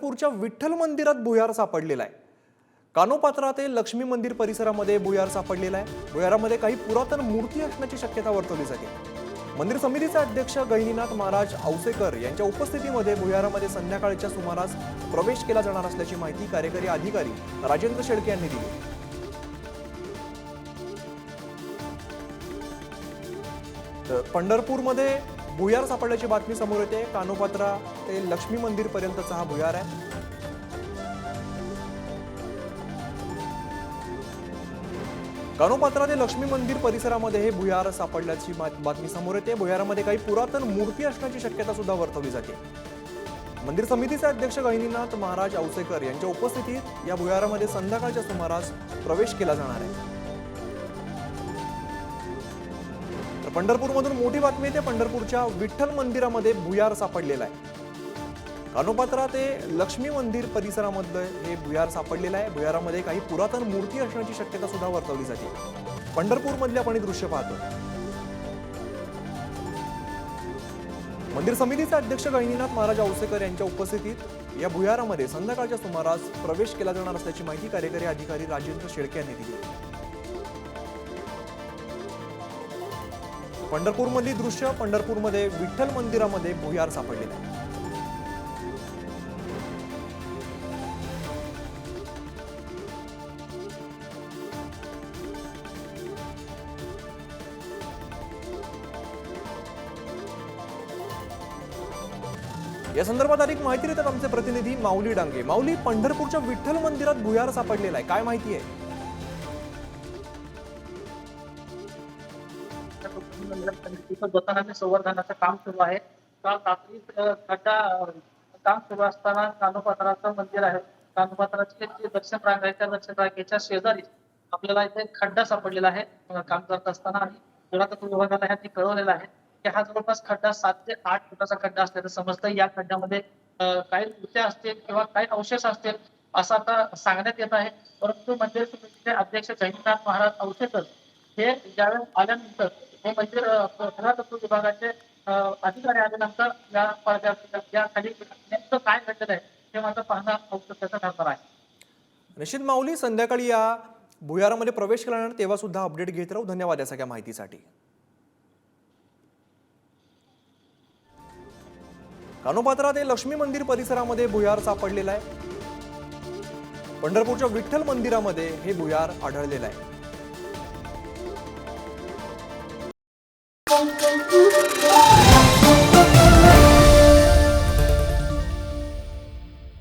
पंढरपूरच्या विठ्ठल मंदिरात भुयार सापडलेला आहे. कानोपात्रा ते लक्ष्मी मंदिर परिसरामध्ये भुयार सापडलेला आहे. भुयारामध्ये काही पुरातन मूर्ती असण्याची शक्यता वर्तवली जाते. मंदिर समितीचे अध्यक्ष गहिनीनाथ महाराज औसेकर यांच्या उपस्थितीमध्ये भुयारामध्ये संध्याकाळच्या सुमारास प्रवेश केला जाणार असल्याची माहिती कार्यकारी अधिकारी राजेंद्र शेळके यांनी दिली. तर पंढरपूरमध्ये भुयार सापडल्याची बातमी समोर येते. कानोपात्रा ते लक्ष्मी मंदिर पर्यंतचा हा भुयार आहे. कानोपात्रा ते लक्ष्मी मंदिर परिसरामध्ये हे भुयार सापडल्याची बातमी समोर येते. भुयारामध्ये काही पुरातन मूर्ती असण्याची शक्यता सुद्धा वर्तवली जाते. मंदिर समितीचे अध्यक्ष गहिनीनाथ महाराज औसेकर यांच्या उपस्थितीत या भुयारामध्ये संध्याकाळच्या सुमारास प्रवेश केला जाणार आहे. तर पंढरपूरमधून मोठी बातमी येते. पंढरपूरच्या विठ्ठल मंदिरामध्ये भुयार सापडलेला आहे. कानोपात्रा ते लक्ष्मी मंदिर परिसरामध्ये हे भुयार सापडलेलं आहे. भुयारामध्ये काही पुरातन मूर्ती असण्याची शक्यता सुद्धा वर्तवली जाते. पंढरपूरमधले आपण हे दृश्य पाहतो मंदिर समितीचे अध्यक्ष गहिनीनाथ महाराज औसेकर यांच्या उपस्थितीत या भुयारामध्ये संध्याकाळच्या सुमारास प्रवेश केला जाणार असल्याची माहिती कार्यकारी अधिकारी राजेंद्र शेळके यांनी दिली. पंढरपूरमधली दृश्य पंढरपूरमध्ये विठ्ठल मंदिरामध्ये भुयार सापडलेलं आहे. या संदर्भात अधिक माहिती देतात आमचे प्रतिनिधी माऊली डांगे. माऊली पंढरपूरच्या विठ्ठल मंदिरात भुयार सापडलेला आहे. काय माहिती आहे? स्वतःच्या संवर्धनाचं काम सुरू आहे काल रात्री काम सुरू असताना कानोपात्राचं मंदिर आहे कानोपात्राची जे रांग आहे त्या दक्षिण रांगेच्या शेजारी आपल्याला इथे खड्डा सापडलेला आहे काम करत असताना आणि पुरातत्व विभागाला ह्यांनी कळवलेलं आहे की हा जवळपास खड्डा सात ते आठ फुटाचा खड्डा असल्याचं समजतं या खड्ड्यामध्ये काही मूर्त्या असतील किंवा काही अवशेष असतील असं आता सांगण्यात येत आहे परंतु मंदिर समितीचे अध्यक्ष जयंतनाथ महाराज अवशेषच हे ज्यावेळेस आल्यानंतर हे मंदिर पुरातत्व विभागाचे अधिकारी आल्यानंतर या या- खाली नेमकं काय घडलेलं आहे हे माझं पाहणं औषधाचं ठरणार आहे. निश्चित माऊली संध्याकाळी या भुयारामध्ये प्रवेश केल्यानंतर तेव्हा सुद्धा अपडेट घेत राहू. धन्यवाद या सगळ्या माहितीसाठी. कानोपात्रा ते लक्ष्मी मंदिर परिसरामध्ये भुयार सापडलेला आहे. पंढरपूरच्या विठ्ठल मंदिरामध्ये हे भुयार आढळलेलं आहे.